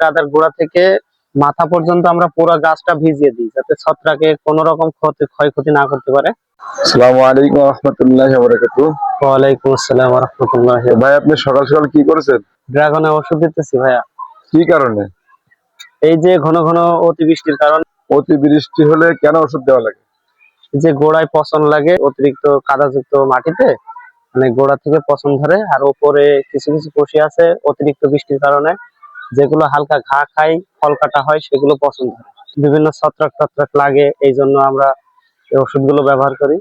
কাদার গোড়া থেকে মাথা পর্যন্ত আমরা পুরো গাছটা ভিজিয়ে দিই যাতে ছত্রাকে কোনো রকম ক্ষতি ক্ষয়ক্ষতি না করতে পারে। আসসালামু আলাইকুম রহমতুল্লাহ বরাকাতু ওয়ালাইকুম আসসালাম রহমতুল্লাহ ভাই আপনি সকাল সকাল কি করেছেন? ড্রাগনে ওষুধ দিতেছি ভাইয়া। কি কারণে? এই যে ঘন ঘন অতিবৃষ্টির কারণে। অতি বৃষ্টি হলে কেন ওষুধ দেওয়া লাগে? যে গোড়ায় পচন লাগে অতিরিক্ত কাদাযুক্ত মাটিতে মানে গোড়া থেকে পচন ধরে আর ওপরে কিছু কিছু কষি আছে অতিরিক্ত বৃষ্টির কারণে। যেগুলো হালকা ঘা খাই ফল কাটা হয় সেগুলো পছন্দ ধরে বিভিন্ন ছত্রাক টত্রাক লাগে এই জন্য আমরা এই ওষুধগুলো ব্যবহার করি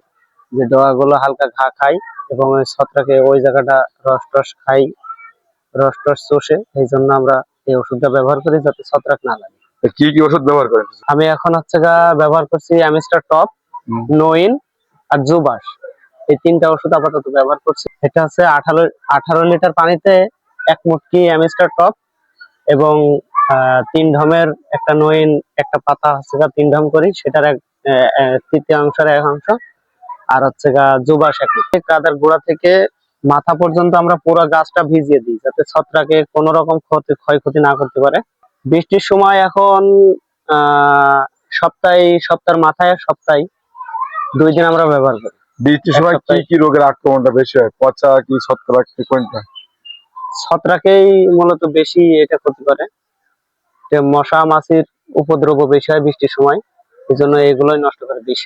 যে ডগাগুলো হালকা ঘা খাই এবং ওই ছত্রাকে ওই জায়গাটা রস টস খাই রস টস চষে এই জন্য আমরা এই ওষুধটা ব্যবহার করি যাতে ছত্রাক না লাগে। কি কি ওষুধ ব্যবহার করেন? আমি এখন হচ্ছে গা ব্যবহার করছি অ্যামিস্টার টপ। নোইন আর জুবাস এই তিনটা ওষুধ আপাতত ব্যবহার করছি। এটা হচ্ছে আঠারো আঠারো লিটার পানিতে এক মুটকি অ্যামিস্টার টপ এবং তিন ঢমের একটা নইন একটা পাতা হচ্ছে গা তিন ঢম করি সেটার এক আহ, তৃতীয়াংশের এক অংশ। আর হচ্ছে গা জুবাস এক। কাদার গোড়া থেকে মাথা পর্যন্ত আমরা পুরো গাছটা ভিজিয়ে দিই যাতে ছত্রাকে কোনো রকম ক্ষতি ক্ষয়ক্ষতি না করতে পারে। বৃষ্টির সময় এখন আহ সপ্তাহে সপ্তাহের মাথায় সপ্তাহে দুই দিন আমরা ব্যবহার করি। বৃষ্টির সময় কি কি রোগের আক্রমণটা বেশি হয়? পচা কি ছত্রাক কি কোনটা? ছত্রাকেই মূলত বেশি এটা ক্ষতি করে। মশা, মাছির উপদ্রব বেশি হয় বৃষ্টির সময় এই জন্য এগুলোই নষ্ট করে বেশি।